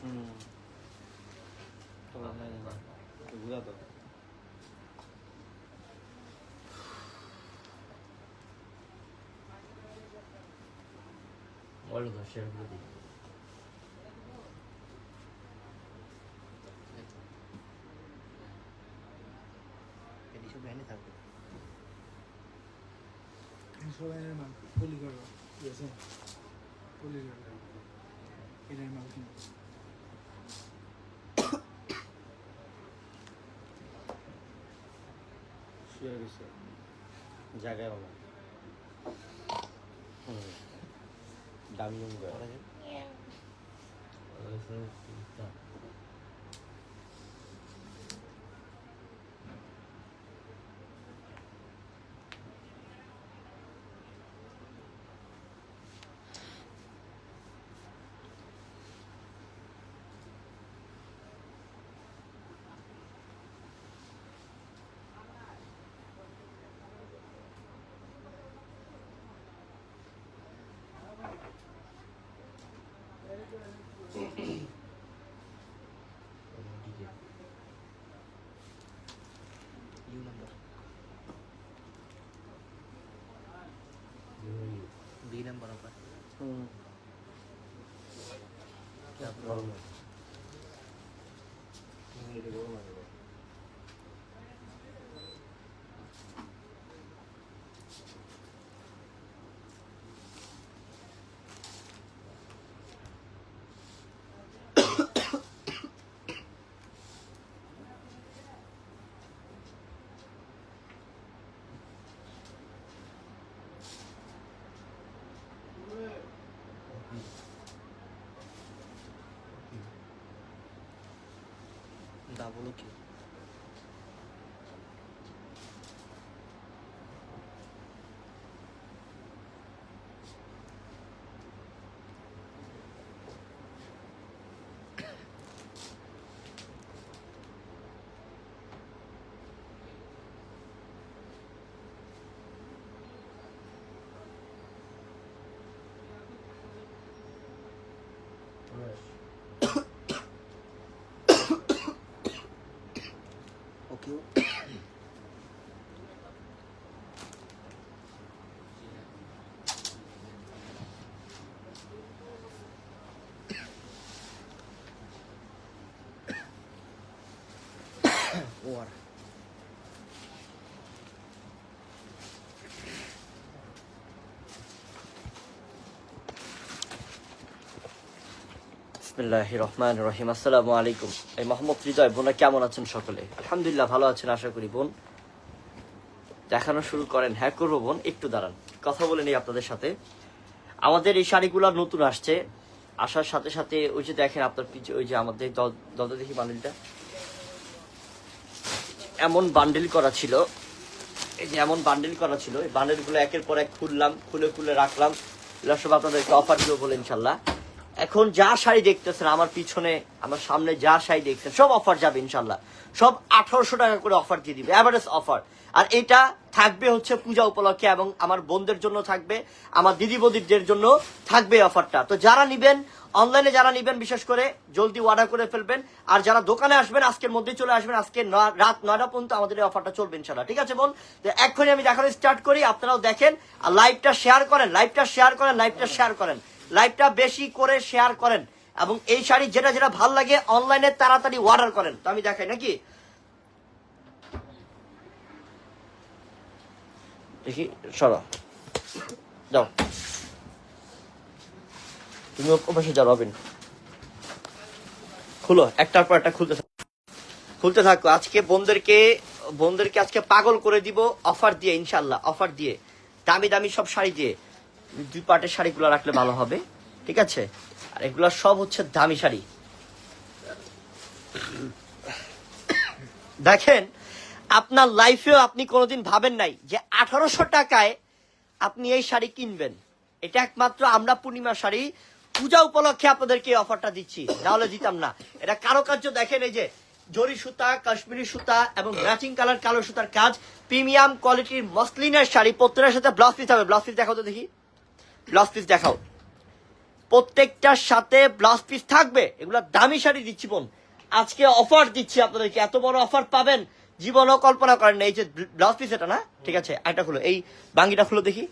হুম বুঝা তো বলো তো শেয়ার করে দিই এদিকে ব্যান্ডে থাকবে ইনশোরেন্সের মাল পলি করব ঠিক আছে পলি করব এটার মাল কিনবো শুয়ে গেছে জায়গায় হবে হুম দামি জমি ওরা যে U number B number offer হুম তারপর গরম আছে এটা গরম আছে ডাবল কি? বিসমিল্লাহ রহমান রহিম আসসালামু আলাইকুম এই মোহাম্মদ হৃদয়, বোনা, কেমন আছেন সকলে? আলহামদুলিল্লাহ ভালো আছেন, আশা করি, বোন। দেখানো শুরু করেন। হ্যাঁ করব, বোন, একটু দাঁড়ান। কথা বলে নিই আপনাদের সাথে। আমাদের এই শাড়িগুলো নতুন আসছে। আসার সাথে সাথে ওই যে দেখেন আপনার পিছে, ওই যে আমাদের দল দেখি বান্ডিলটা। এমন বান্ডিল করা ছিল। এই যে এমন বান্ডিল করা ছিল। এই বান্ডিলগুলো একের পর এক খুললাম, খুলে খুলে রাখলাম। এগুলো সব আপনাদেরকে অফার দিব বলে, ইনশাল্লাহ। এখন যা শাড়ি দেখতেছেন, আমার পিছনে, আমার সামনে যা শাড়ি দেখছেন, সব অফার যাবে ইনশাল্লাহ সব আঠারোশো টাকা করে অফার দিয়ে দিবে অ্যাভারেজ অফার আর এটা থাকবে হচ্ছে পূজা উপলক্ষে এবং আমার বোনদের জন্য থাকবে, আমার দিদি বদিদের জন্য থাকবে অফারটা তো যারা নিবেন অনলাইনে যারা নিবেন, বিশেষ করে জলদি অর্ডার করে ফেলবেন, আর যারা দোকানে আসবেন, আজকের মধ্যে চলে আসবেন, আজকে রাত নয়টা পর্যন্ত আমাদের এই অফারটা চলবে ইনশাল্লাহ ঠিক আছে, বোন? তো এক্ষুনি আমি দেখানো স্টার্ট করি, আপনারাও দেখেন, আর লাইভটা শেয়ার করেন লাইভটা শেয়ার করেন লাইভটা শেয়ার করেন। লাইভটা বেশি করে শেয়ার করেন। এবং এই শাড়ি যেটা যেটা ভালো লাগে অনলাইনে তাড়াতাড়ি অর্ডার করেন। তো আমি দেখাই, নাকি? দেখি, সরো। যাও। তুমি অভ্যাসে যাও, রবিন। খুলো, একটার পর একটা খুলতে খুলতে থাকো। আজকে বোনদেরকে বোনদেরকে আজকে পাগল করে দিব অফার দিয়ে ইনশাল্লাহ অফার দিয়ে। দামি দামি সব শাড়ি দিয়ে। দুই পাটের শাড়িগুলো রাখলে ভালো হবে, ঠিক আছে? আর এগুলো সব হচ্ছে দামি শাড়ি। দেখেন, আপনার লাইফেও আপনি কোনোদিন ভাবেন নাই যে আঠারোশো টাকায় আপনি এই শাড়ি কিনবেন। এটা একমাত্র আমরা পূর্ণিমা শাড়ি। পূজা উপলক্ষে আপনাদেরকে এই অফারটা দিচ্ছি। নাহলে দিতাম না। এটা কারুকার্য দেখেন এই যে, জরি সুতা, কাশ্মীরি সুতা এবং ম্যাচিং কালার কালো সুতার কাজ। প্রিমিয়াম কোয়ালিটির মসলিনের শাড়ি প্রত্যেকের সাথে ব্লাউজ পিস হবে। ব্লাউজ পিস দেখাও তো দেখি। ব্লাউজ পিস দেখাও। প্রত্যেকটার সাথে ব্লাউজ পিস থাকবে। এগুলো দামি শাড়ি দিচ্ছি বোন। আজকে অফার দিচ্ছি আপনাদেরকে। এত বড় অফার পাবেন, জীবনও কল্পনা করেন এই যে ব্লাউজ পিস এটা না? ঠিক আছে একটা খুলো। এই বাঙ্গিটা খুলো দেখি।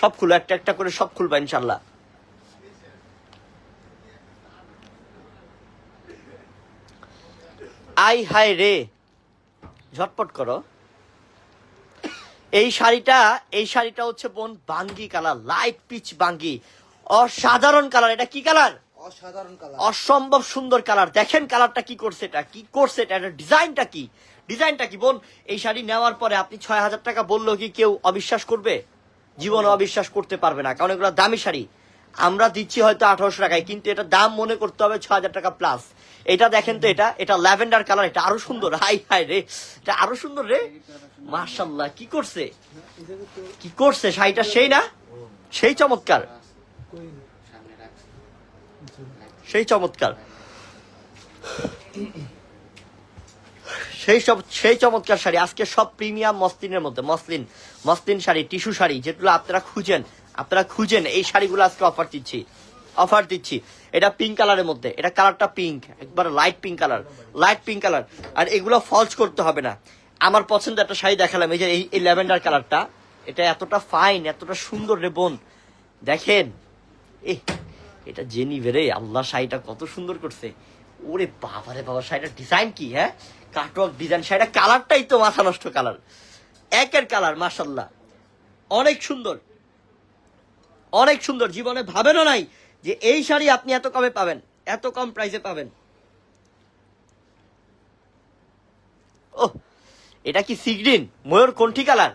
সব খুলো, একটা একটা করে সব খুলবা ইনশাল্লাহ আই হাই রে। ঝটপট করো। এই শাড়িটা এই শাড়িটা হচ্ছে বোন বাঙ্গি কালার লাইট পিচ বাঙ্গি। অসাধারণ কালার এটা কি কালার? অসাধারণ কালার। অসম্ভব সুন্দর কালার। দেখেন কালারটা কি করছে এটা কি করছে এটা এটা ডিজাইনটা কি? ডিজাইনটা কি বোন? এই শাড়ি নেওয়ার পরে আপনি ছয় হাজার টাকা বললেও কি কেউ অবিশ্বাস করবে? জীবনে অবিশ্বাস করতে পারবে না কারণ এগুলো দামি শাড়ি। আমরা দিচ্ছি হয়তো আঠারোশো টাকায় কিন্তু এটা দাম মনে করতে হবে ছ হাজার টাকা প্লাস এটা দেখেন তো এটা এটা ল্যাভেন্ডার কালার এটা আরও সুন্দর। হাই হাই রে এটা আরও সুন্দর রে। মার্শাল্লাহ কি করছে? কি করছে? শাড়িটা সেই না? সেই চমৎকার। সেই চমৎকার। সেই সব সেই চমৎকার শাড়ি। আজকে সব প্রিমিয়াম মসলিনের মধ্যে, muslin muslin sari, tissue sari, যেগুলো আপনারা খুঁজেন আপনারা খুঁজেন, এই শাড়িগুলো আজকে অফার দিচ্ছি। অফার দিচ্ছি। এটা পিঙ্ক কালারের মধ্যে। এটা কালারটা পিঙ্ক একবার light pink colour light pink colour আর এগুলো ফলস করতে হবে না। আমার পছন্দের একটা শাড়ি দেখালাম, এই যে এই- ল্যাভেন্ডার কালারটা। এটা এতটা ফাইন এতটা সুন্দর রে বোন। দেখেন এ এটা জেনি বেরে আল্লাহ শাড়িটা কত সুন্দর করছে। ওরে বাবা রে বাবা, শাড়িটার ডিজাইন কি হ্যাঁ? কাটওয়ার্ক ডিজাইন শাড়িটা কালারটাই তো মাথা নষ্ট কালার একের কালার মাশাল্লাহ অনেক সুন্দর। অনেক সুন্দর, জীবনে ভাবেনও নাই যে এই শাড়ি আপনি এত কমে পাবেন, এত কম প্রাইসে পাবেন। ও এটা কি সিগ্রিন? ময়ূর কণ্ঠী কালার?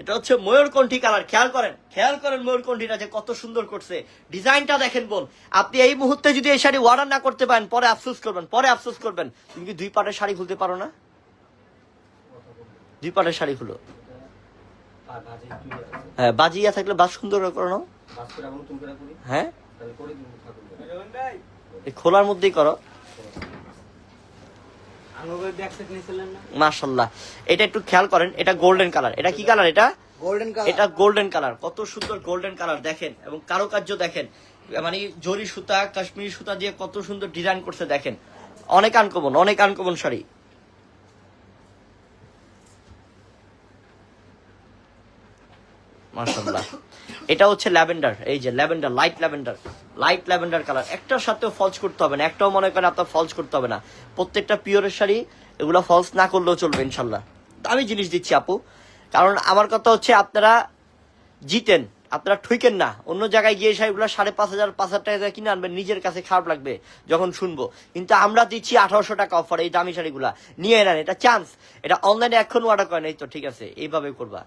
এটা হচ্ছে ময়ূর কণ্ঠী কালার? খেয়াল করেন খেয়াল করেন ময়ূর কণ্ঠীটা যে কত সুন্দর করছে। ডিজাইনটা দেখেন বোন আপনি এই মুহূর্তে যদি এই শাড়ি অর্ডার না করতে পারেন পরে আফসোস করবেন পরে আফসোস করবেন। তুমি কি দুই পাটের শাড়ি খুলতে পারো না? দুই পাটের শাড়ি খুলো। হ্যাঁ বাজিয়া থাকলে বাস সুন্দর করো হ্যাঁ? তাহলে করে দিব ঠাকুর এই খোলার মধ্যেই করো আঙ্গুর ব্যাগ সেট নিয়েছিলেন না মাশাল্লাহ এটা একটু খেয়াল করেন এটা গোল্ডেন কালার এটা কি কালার এটা? গোল্ডেন এটা গোল্ডেন কালার কত সুন্দর গোল্ডেন কালার দেখেন এবং কারুকার্য দেখেন। মানে জরি সুতা কাশ্মীরি সুতা দিয়ে কত সুন্দর ডিজাইন করছে দেখেন। অনেক আনকমন অনেক আনকমন শাড়ি। মাশাল্লাহ এটা হচ্ছে ল্যাভেন্ডার এই যে lavender light lavender. Light lavender colour. একটার সাথেও ফলস করতে হবে না, একটাও মনে করেন আপনার ফলস করতে হবে না। প্রত্যেকটা পিওরের শাড়ি এগুলো ফলস না করলেও চলবে ইনশাল্লাহ। আমি জিনিস দিচ্ছি আপু, কারণ আমার কথা হচ্ছে আপনারা জিতেন, আপনারা ঠুইকেন না। অন্য জায়গায় গিয়ে শাড়িগুলো সাড়ে পাঁচ হাজার পাঁচ হাজার টাকা কিনে আনবেন, নিজের কাছে খারাপ লাগবে যখন শুনব। কিন্তু আমরা দিচ্ছি আঠারোশো টাকা অফার এই দামি শাড়িগুলো। নিয়ে নেন, এটা চান্স এটা অনলাইনে এখন অর্ডার করেন, এই তো ঠিক আছে, এইভাবে করবা।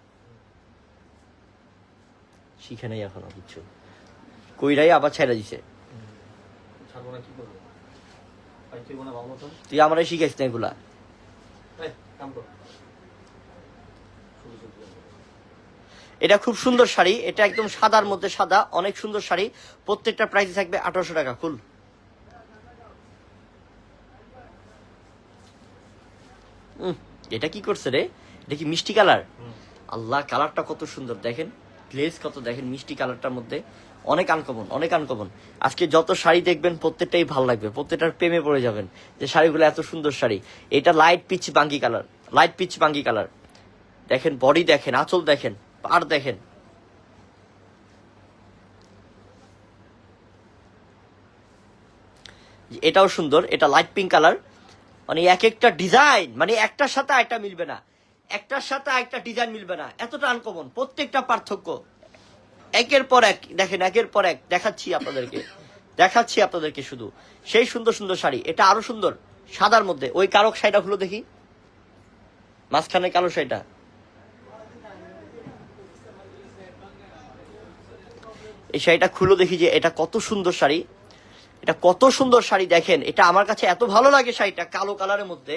শিখে নেই এখনও কিছু। কইরাই আবার ছেড়ে দিছে। তুই আমার শিখাইস না এগুলা। এটা খুব সুন্দর শাড়ি এটা একদম সাদার মধ্যে সাদা অনেক সুন্দর শাড়ি। প্রত্যেকটা প্রাইস থাকবে আঠারোশো টাকা ফুল। এটা কি করছে রে? এটা কি মিষ্টি কালার? আল্লাহ কালারটা কত সুন্দর দেখেন। গ্লেজ কত দেখেন মিষ্টি কালারটার মধ্যে। অনেক আনকমন অনেক আনকমন আজকে যত শাড়ি দেখবেন, প্রত্যেকটাই ভালো লাগবে, প্রত্যেকটার প্রেমে পড়ে যাবেন যে শাড়িগুলো এত সুন্দর শাড়ি। এটা লাইট পিচ বাঙ্গি কালার লাইট পিচ বাঙ্গি কালার দেখেন বডি দেখেন, আঁচল দেখেন পার দেখেন। এটাও সুন্দর, এটা লাইট পিঙ্ক কালার মানে এক একটা ডিজাইন মানে একটার সাথে একটা মিলবে না। একটার সাথে একটা ডিজাইন মিলবে না। এতটা আনকমন প্রত্যেকটা পার্থক্য। একের পর এক, দেখেন, একের পর এক, দেখাচ্ছি আপনাদেরকে দেখাচ্ছি আপনাদেরকে শুধু। সেই সুন্দর সুন্দর শাড়ি, এটা আরও সুন্দর, সাদার মধ্যে। ওই কারক শাড়িটা হলো দেখি। মাঝখানে কালো শাড়িটা। এই শাড়িটা খুলো দেখি যে এটা কত সুন্দর শাড়ি। এটা কত সুন্দর শাড়ি দেখেন, এটা আমার কাছে এত ভালো লাগে শাড়িটা, কালো কালারের মধ্যে।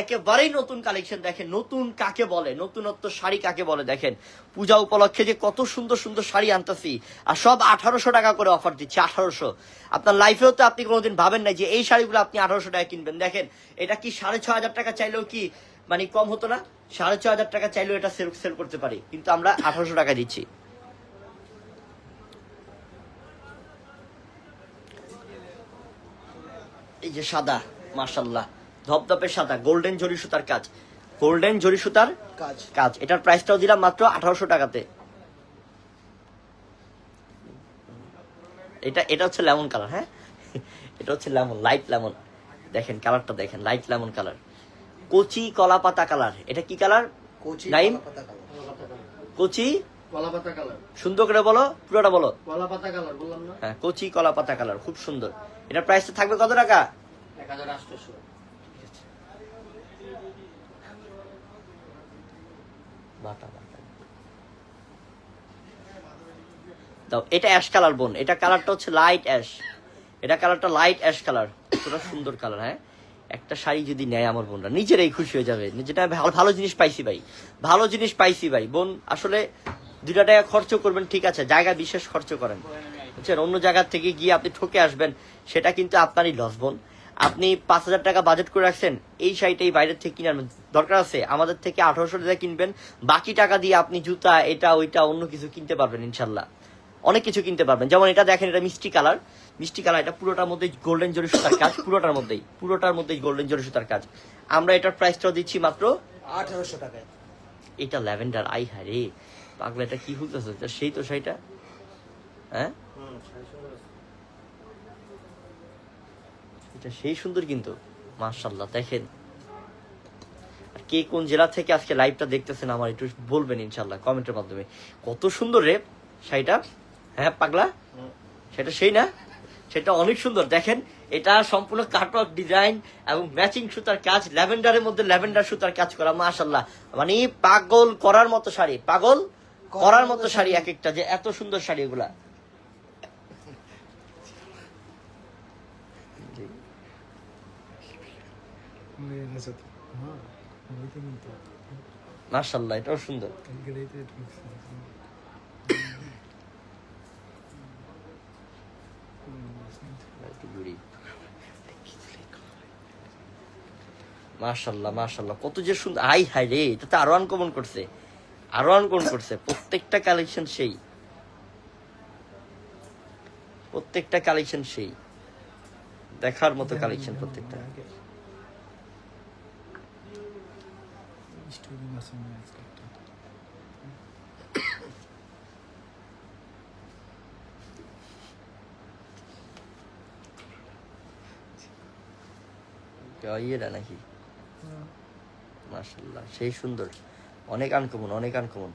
একেবারেই নতুন কালেকশন দেখেন। নতুন কাকে বলে? নতুনত্ব শাড়ি কাকে বলে দেখেন? পূজা উপলক্ষে যে কত সুন্দর সুন্দর শাড়ি আনতেছি। আর সব আঠারোশো টাকা করে অফার দিচ্ছে, আঠারোশো। আপনার লাইফেও তো আপনি কোনোদিন ভাবেন না যে এই শাড়িগুলো আপনি আঠারোশো টাকা কিনবেন। দেখেন, এটা কি সাড়ে ছ হাজার টাকা চাইলেও কি মানে কম হতো না? সাড়ে ছ হাজার টাকা চাইলেও এটা সেল সেল করতে পারি। কিন্তু আমরা আঠারোশো টাকা দিচ্ছি। এই যে সাদা মার্শাল্লাহ ধপধপে সাদা গোল্ডেন জরি সুতার কাজ। গোল্ডেন জরি সুতার কাজ। কাজ। এটার প্রাইসটাও দিলাম মাত্র আঠারোশো টাকাতে। এটা এটা হচ্ছে লেমন কালার হ্যাঁ? এটা হচ্ছে লেমন লাইট লেমন দেখেন কালারটা দেখেন লাইট লেমন কালার কচি কলা পাতা কালার এটা কি কালার কোচি নাইম? কচি? কলা পাতা কালার সুন্দর করে বলো পুরোটা বলো। কলা পাতা কালার বললাম না? হ্যাঁ কচি কলা পাতা কালার খুব সুন্দর। এটার প্রাইসটা থাকবে কত টাকা? দাও এটা অ্যাশ কালার বোন। এটা কালারটা হচ্ছে লাইট অ্যাশ এটা কালারটা লাইট অ্যাশ কালার কতটা সুন্দর কালার হ্যাঁ? একটা শাড়ি যদি নেয় আমার বোনরা, নিজেরাই খুশি হয়ে যাবে। যেটা ভালো ভালো জিনিস পাইছি ভাই। ভালো জিনিস পাইছি ভাই। বোন, আসলে দুটা টাকা খরচ করবেন, ঠিক আছে। জায়গা বিশেষ খরচ করেন। বুঝছেন? অন্য জায়গা থেকে গিয়ে আপনি ঠকে আসবেন, সেটা কিন্তু আপনারই লস বোন। আপনি পাঁচ হাজার টাকা বাজেট করে রাখছেন এই শাড়িটা এই বাইরের থেকে কিনে আনবেন দরকার আছে। আমাদের থেকে আঠারোশো টাকা কিনবেন বাকি টাকা দিয়ে আপনি জুতা এটা ওইটা অন্য কিছু কিনতে পারবেন ইনশাল্লাহ। অনেক কিছু কিনতে পারবেন। যেমন এটা দেখেন এটা মিষ্টি কালার। মিষ্টি কালার এটা পুরোটার মধ্যে গোল্ডেন জরি সুতার কাজ পুরোটার মধ্যেই পুরোটার মধ্যেই গোল্ডেন জরি সুতার কাজ। আমরা এটার প্রাইসটাও দিচ্ছি মাত্র আঠারোশো টাকায়। এটা ল্যাভেন্ডার আই হ্যাঁ রে পাগলা এটা কি হইতেছে সেই তো সেইটা হ্যাঁ? এটা সেই সুন্দর কিন্তু। মার্শাল্লাহ দেখেন। আর কে কোন জেলা থেকে আজকে লাইভটা দেখতেছেন আমার একটু বলবেন ইনশাল্লাহ কমেন্টের মাধ্যমে। কত সুন্দর রে, শাড়িটা। হ্যাঁ পাগলা? সেটা সেই না? সেটা অনেক সুন্দর। দেখেন, এটা সম্পূর্ণ কাটওয়ার্ক ডিজাইন এবং ম্যাচিং সুতার কাজ, ল্যাভেন্ডারের মধ্যে ল্যাভেন্ডার সুতার কাজ করা মাশাল্লাহ মানে পাগল করার মতো শাড়ি, পাগল করার মতো শাড়ি এক একটা যে এত সুন্দর শাড়ি এগুলা। হ্যাঁ মাশাল্লাহ এটাও সুন্দর। মাশাল্লাহ মাশাল্লাহ কত যে সুন্দর। আই হাই রে এটা তো আরও আনকমন করছে। আরও আনকমন করছে। প্রত্যেকটা কালেকশন সেই। প্রত্যেকটা কালেকশন সেই। দেখার মতো কালেকশন প্রত্যেকটা। স্টোরি মাসে ম্যাচ করতে ইয়েটা নাকি মাশাল্লাহ সেই সুন্দর অনেক আনকমন অনেক আনকমন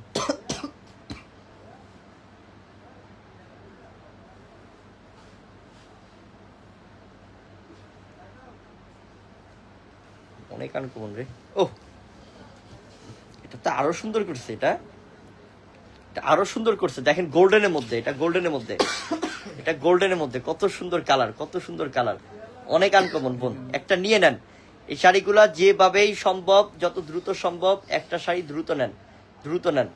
অনেক আনকমন রে ও এটা তো আরও সুন্দর করছে এটা। আরও সুন্দর করছে। দেখেন গোল্ডেনের মধ্যে, এটা গোল্ডেনের মধ্যে। এটা গোল্ডেনের মধ্যে। কত সুন্দর কালার কত সুন্দর কালার অনেক আনকমন বোন। একটা নিয়ে নেন। এই শাড়িগুলা যেভাবেই সম্ভব, যত দ্রুত সম্ভব একটা শাড়ি দ্রুত নেন। দ্রুত নেন।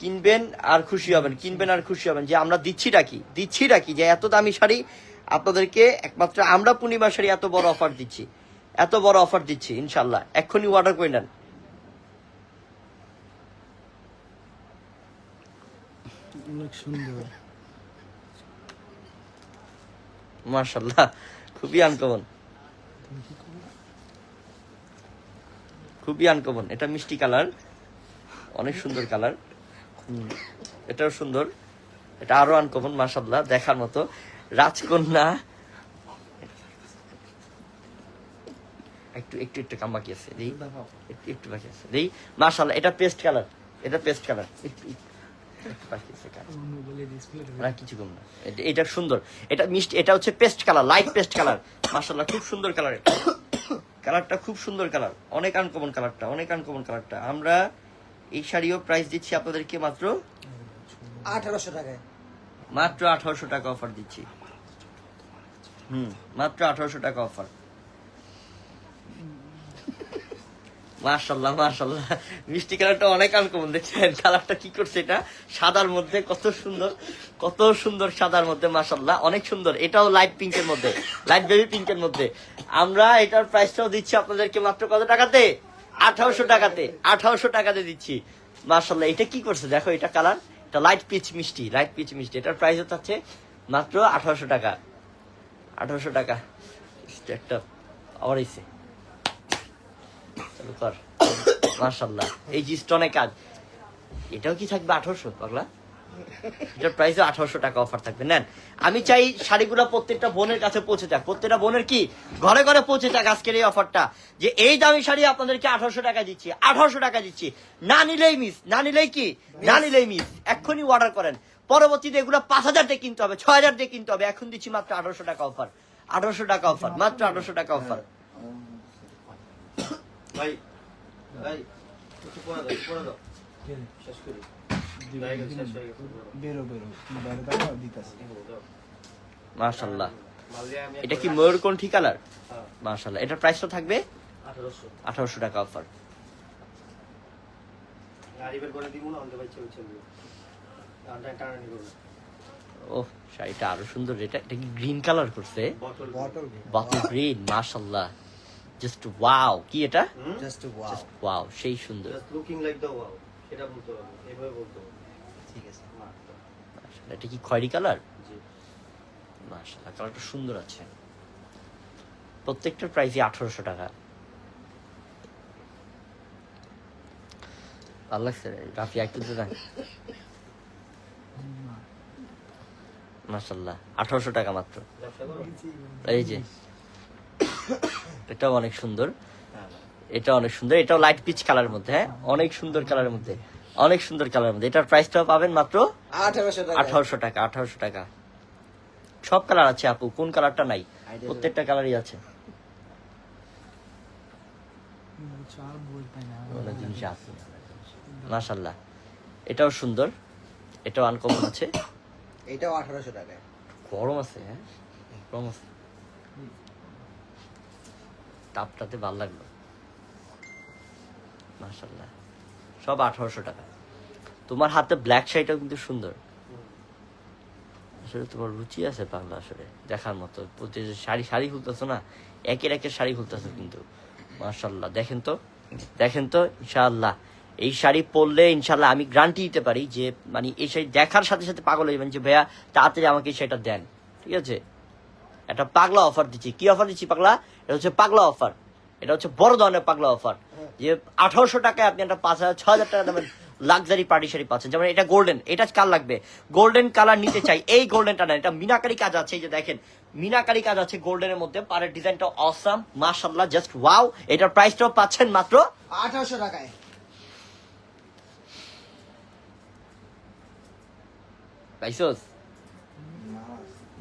কিনবেন আর খুশি হবেন, কিনবেন আর খুশি হবেন। যে আমরা দিচ্ছি কি? দিচ্ছিটা কি? যে এত দামি শাড়ি আপনাদেরকে একমাত্র আমরা পূর্ণিমা শাড়ি এত বড় অফার দিচ্ছি। এত বড় অফার দিচ্ছি ইনশাল্লাহ এক্ষুনি অর্ডার করে নেন। অনেক সুন্দর। মার্শাল্লাহ খুবই আনকমন খুবই আনকমন এটা মিষ্টি কালার অনেক সুন্দর কালার। এটাও সুন্দর। এটা আরও আনকমন মাসাল্লাহ দেখার মতো। রাজকন্যা। একটু একটু একটু কাম বাকি আছে একটু একটু বাকি আছে মাসাল্লাহ এটা পেস্ট কালার এটা পেস্ট কালার বাকি না কিছু কম না। এটা- সুন্দর। এটা মিষ্টি এটা হচ্ছে pastel colour light pastel colour. মাশাল্লাহ খুব সুন্দর কালার কালারটা খুব সুন্দর কালার। অনেক আনকমন কালারটা অনেক আনকমন কালারটা। আমরা এই শাড়িও প্রাইস দিচ্ছি আপনাদেরকে মাত্র আঠারোশো টাকায়। মাত্র আঠারোশো টাকা অফার দিচ্ছি। হুম মাত্র আঠারোশো টাকা অফার মার্শাল্লাহ মার্শাল্লাহ মিষ্টি কালারটা অনেক আনকমন দেখছেন? কালারটা কি করছে এটা? সাদার মধ্যে, কত সুন্দর কত সুন্দর সাদার মধ্যে মার্শাল্লাহ অনেক সুন্দর। এটাও লাইট পিঙ্কের মধ্যে লাইট বেবি পিঙ্কের মধ্যে। আমরা এটার প্রাইসটাও দিচ্ছি আপনাদেরকে মাত্র কত টাকাতে? আঠারোশো টাকাতে আঠারোশো টাকাতে দিচ্ছি। মার্শাল্লাহ এটা কি করছে? দেখো এটা কালার এটা লাইট পিচ মিষ্টি লাইট পিচ মিষ্টি। এটার প্রাইস হচ্ছে মাত্র আঠারোশো টাকা। আঠারোশো টাকা। একটা, আবার এসে। কর মার্শাল্লাহ এই স্টোনে কাজ। এটাও কি থাকবে আঠারোশো পাগলা? এটার আঠারোশো টাকা অফার থাকবে। নেন আমি চাই শাড়িগুলো প্রত্যেকটা বোনের কাছে পৌঁছে যাক। প্রত্যেকটা বোনের কি? ঘরে ঘরে পৌঁছে যাক আজকের এই অফারটা যে এই দামি শাড়ি আপনাদেরকে আঠারোশো টাকা দিচ্ছি আঠারোশো টাকা দিচ্ছি। না নিলেই মিস না নিলেই কি? না নিলেই মিস এক্ষুনি অর্ডার করেন। পরবর্তীতে এগুলো পাঁচ হাজার দিয়ে কিনতে হবে ছয় হাজার দিয়ে কিনতে হবে। এখন দিচ্ছি মাত্র আঠারোশো টাকা অফার আঠারোশো টাকা অফার মাত্র আঠারোশো টাকা অফার ভাই ভাই একটু পরে দাও একটু পরে দাও শেষ করি হয়ে গেছে, শেষ গেছে, পুরো। বেরো বেরো বাইরে দেখো দিতাছি দাও। মার্শাল্লাহ মাল দিয়ে আমি এটা কি একবার- ময়ূরকণ্ঠী কালার মার্শাল্লাহ এটার প্রাইসটা থাকবে? 1800 আঠারোশো টাকা অফার গাড়ি বের করে দিব না অন্ধ ভাই চলে চলবে গানটা টানানি করবে ও শাড়িটা আরও সুন্দর। এটা এটা কি গ্রিন কালার করছে? বটল গ্রিন জাস্ট ওয়াও কি এটা? জাস্ট ওয়াও জাস্ট ওয়াও সেই সুন্দর। Just looking like the wow সেটা বলতে হবে। বলতে হবে। ঠিক আছে। মাশাআল্লাহ, এটা কি খয়েরি কালার? জি। মাশাল্লাহ কালারটা সুন্দর আছে। প্রত্যেকটার প্রাইসই আঠারোশো টাকা। ভালো লাগছে রাফি একটু তো দেন। মাশাল্লাহ আঠারোশো টাকা মাত্র। এই যে এটাও অনেক সুন্দর। এটা অনেক সুন্দর। এটাও লাইট পিচ কালার মধ্যে হ্যাঁ? অনেক সুন্দর কালারের মধ্যে। অনেক সুন্দর কালারের মধ্যে। এটার প্রাইসটাও পাবেন মাত্র আঠারোশো টাকা। আঠারোশো টাকা টাকা। সব কালার আছে আপু কোন কালারটা নাই? প্রত্যেকটা কালারই আছে। মাশাল্লাহ এটাও সুন্দর। এটাও আনকমন আছে। এটাও আঠারোশো টাকায়। গরম আছে হ্যাঁ? গরম আছে। তাপটাতে ভালো লাগল। মাশাল্লাহ সব আঠারোশো টাকা। তোমার হাতে ব্ল্যাক শাড়িটাও কিন্তু সুন্দর। আসলে তোমার রুচি আছে বাংলা আসলে, দেখার মতো। প্রতি শাড়ি শাড়ি খুলতেছো না, একের একের শাড়ি খুলতেছো কিন্তু। মাশাল্লাহ দেখেন তো দেখেন তো, ইনশাআল্লাহ। এই শাড়ি পরলে ইনশাল্লাহ আমি গ্যারান্টি দিতে পারি যে মানে এই শাড়ি দেখার সাথে সাথে পাগল হয়ে যাবেন যে, ভাইয়া, তাড়াতাড়ি আমাকে এই শাড়িটা দেন। ঠিক আছে? একটা পাগলা অফার দিচ্ছি। কি অফার দিচ্ছি পাগলা? এটা হচ্ছে পাগলা অফার। এটা হচ্ছে বড় ধরনের পাগলা অফার। যে আঠারোশো টাকায় আপনি একটা পাঁচ হাজার ছ হাজার টাকা দামের লাক্সারি পার্টি শাড়ি পাচ্ছেন। যেমন এটা গোল্ডেন এটা কার লাগবে? গোল্ডেন কালার নিতে চাই এই গোল্ডেনটা না এটা মিনাকারি কাজ আছে এই যে দেখেন। মিনাকারি কাজ আছে গোল্ডেনের মধ্যে পারের ডিজাইনটা অসাম মাশাল্লাহ জাস্ট ওয়াও এটার প্রাইসটাও পাচ্ছেন মাত্র আঠারোশো টাকায়। পাইছস?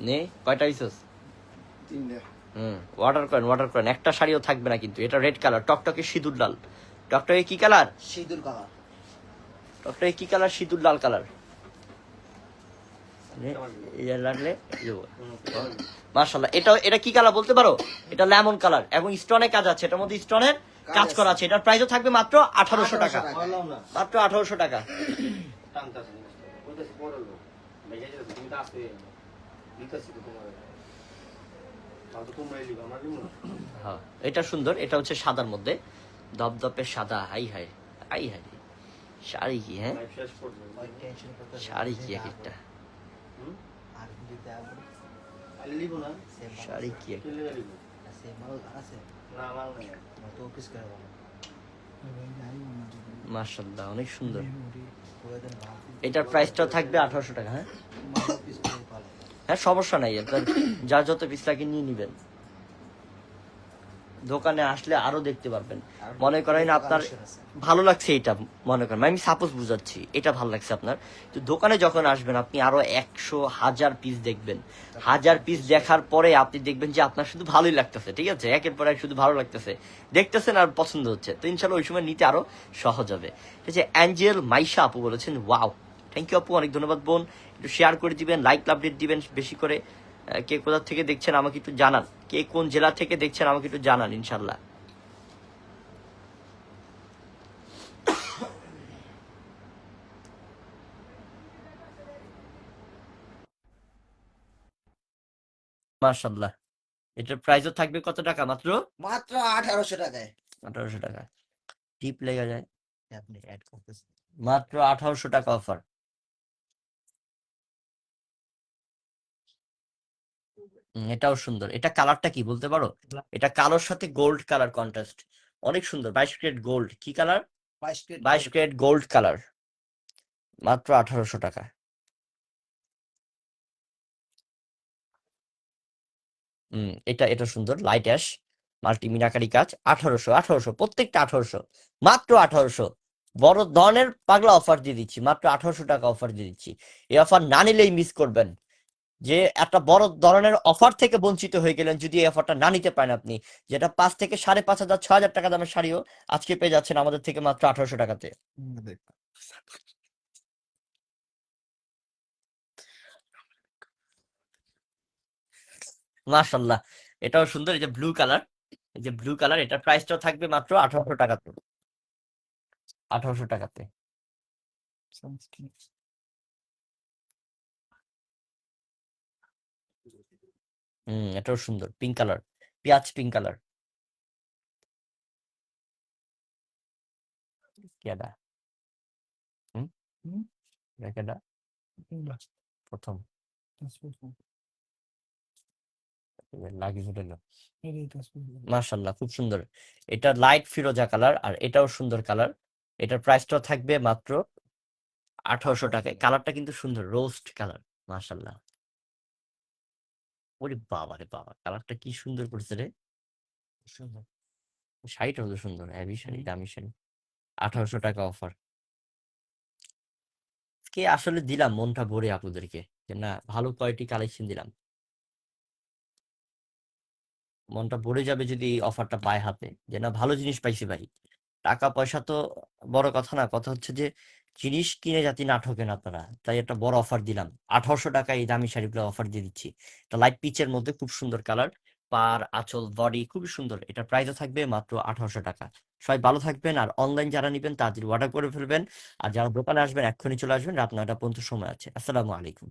নে কয়টা পাইছস? হুম অর্ডার করেন অর্ডার করেন একটা শাড়িও থাকবে না কিন্তু এটা রেড কালার টকটকে সিঁদুর লাল। টকটকে কি কালার সিঁদুর কালার টকটকে কি কালার সিঁদুর লাল কালার লাগলে মার্শাল্লাহ এটা এটা কি কালার বলতে পারো? এটা লেমন কালার এবং স্টোনে কাজ আছে। এটার মধ্যে স্টোনের কাজ করা আছে। এটার প্রাইসও থাকবে মাত্র আঠারোশো টাকা। 1800 টাকা। বললাম না। মাত্র আঠারোশো টাকা। বলতেছি লোক ভেজে তুমি তো আসতে দিতেছি তোমার তাহলে তো তোমরাই লিখো আমরা লিখব না হ্যাঁ এটা সুন্দর এটা হচ্ছে সাদার মধ্যে। দপদপে সাদা হাই হাই হাই হাই শাড়ি কি হ্যাঁ? শাড়ি কি এক একটা? শাড়ি কি মার্শাল্লাহ অনেক সুন্দর। এটার প্রাইসটাও থাকবে আঠারোশো টাকা হ্যাঁ? হ্যাঁ সমস্যা নাই। আপনার যার যত পিস লাগে নিয়ে নিবেন। দোকানে আসলে আরও দেখতে পারবেন। মনে করেন আপনার ভালো লাগছে এটা মনে করেন। আমি সাপোজ বুঝাচ্ছি এটা ভালো লাগছে আপনার। তো দোকানে যখন আসবেন আপনি আরও একশো হাজার পিস দেখবেন। হাজার পিস দেখার পরে আপনি দেখবেন যে আপনার শুধু ভালোই লাগতেছে ঠিক আছে? একের পর এক শুধু ভালো লাগতেছে। দেখতেছেন আর পছন্দ হচ্ছে। তো ইনশাল্লাহ ওই সময় নিতে আরও সহজ হবে। ঠিক আছে অ্যাঞ্জেল মাইশা আপু বলেছেন ওয়াও থ্যাংক ইউ আপু অনেক ধন্যবাদ বোন। একটু শেয়ার করে দিবেন লাইক আপডেট দিবেন বেশি করে। কে কোথা থেকে দেখছেন আমাকে একটু জানান। কে কোন জেলা থেকে দেখছেন আমাকে একটু জানান ইনশাল্লাহ মার্শাল্লাহ এটার প্রাইসও থাকবে কত টাকা মাত্র? মাত্র আঠারোশো টাকায়। আঠারোশো টাকা। টিপ লেগে যায়। আপনি অ্যাড করতেছেন। মাত্র আঠারোশো টাকা অফার এটাও সুন্দর। এটা কালারটা কি বলতে পারো? এটা কালোর সাথে গোল্ড কালার কন্ট্রাস্ট। অনেক সুন্দর। বাইশ ক্যারেট গোল্ড। কি কালার? বাইশ ক্যারেট গোল্ড। কালার। মাত্র আঠারোশো টাকা। হুম এটা এটা সুন্দর। Light ash. মাল্টি মিনাকারি কাজ। আঠারোশো আঠারোশো প্রত্যেকটা আঠারোশো। মাত্র আঠারোশো। বড় ধরনের পাগলা অফার দিয়ে দিচ্ছি। মাত্র আঠারোশো টাকা অফার দিয়ে দিচ্ছি। এই অফার না নিলেই মিস করবেন। যে একটা বড় ধরনের অফার থেকে বঞ্চিত হয়ে গেলেন যদি এই অফারটা না নিতে পারেন আপনি, যেটা পাঁচ থেকে সাড়ে পাঁচ হাজার, ছ হাজার টাকা দামের শাড়িও আজকে পেয়ে যাচ্ছেন আমাদের থেকে মাত্র আঠারোশো টাকাতে। মাশাল্লাহ, এটাও সুন্দর, এই যে ব্লু কালার এই যে ব্লু কালার এটার প্রাইসটাও থাকবে মাত্র আঠারোশো টাকাতে। আঠারোশো টাকাতে। হুম এটাও সুন্দর। পিঙ্ক কালার পেঁয়াজ পিঙ্ক কালার কেডা? হুম? কেডা? প্রথম। মাশাল্লাহ খুব সুন্দর। এটা লাইট ফিরোজা কালার আর এটাও সুন্দর কালার এটার প্রাইসটাও থাকবে মাত্র আঠারোশো টাকায়। কালারটা কিন্তু সুন্দর রোস্ট কালার মাশাল্লাহ। ওরে বাবা রে বাবা কালারটা কি সুন্দর করেছে রে। শাড়িটা হলো সুন্দর হ্যাভি শাড়ি দামি শাড়ি। আঠারোশো টাকা অফার। কে আসলে দিলাম মনটা ভরে আপনাদেরকে যে না ভালো কোয়ালিটি কালেকশন দিলাম। মনটা ভরে যাবে যদি এই অফারটা পায় হাতে। যে না ভালো জিনিস পাইছি ভাই। টাকা পয়সা তো বড় কথা না কথা হচ্ছে যে জিনিস কিনে যাতে না ঠকেন আপনারা তাই একটা বড় অফার দিলাম। আঠারোশো টাকায় এই দামি শাড়িগুলো অফার দিয়ে দিচ্ছি। এটা লাইট পিচের মধ্যে খুব সুন্দর কালার পার, আঁচল বডি খুবই সুন্দর। এটা প্রাইসও থাকবে মাত্র আঠারোশো টাকা। সবাই ভালো থাকবেন আর অনলাইন যারা নিবেন তাদের অর্ডার করে ফেলবেন। আর যারা দোকানে আসবেন, এক্ষুনি চলে আসবেন। রাত নয়টা পর্যন্ত সময় আছে। আসসালামু আলাইকুম।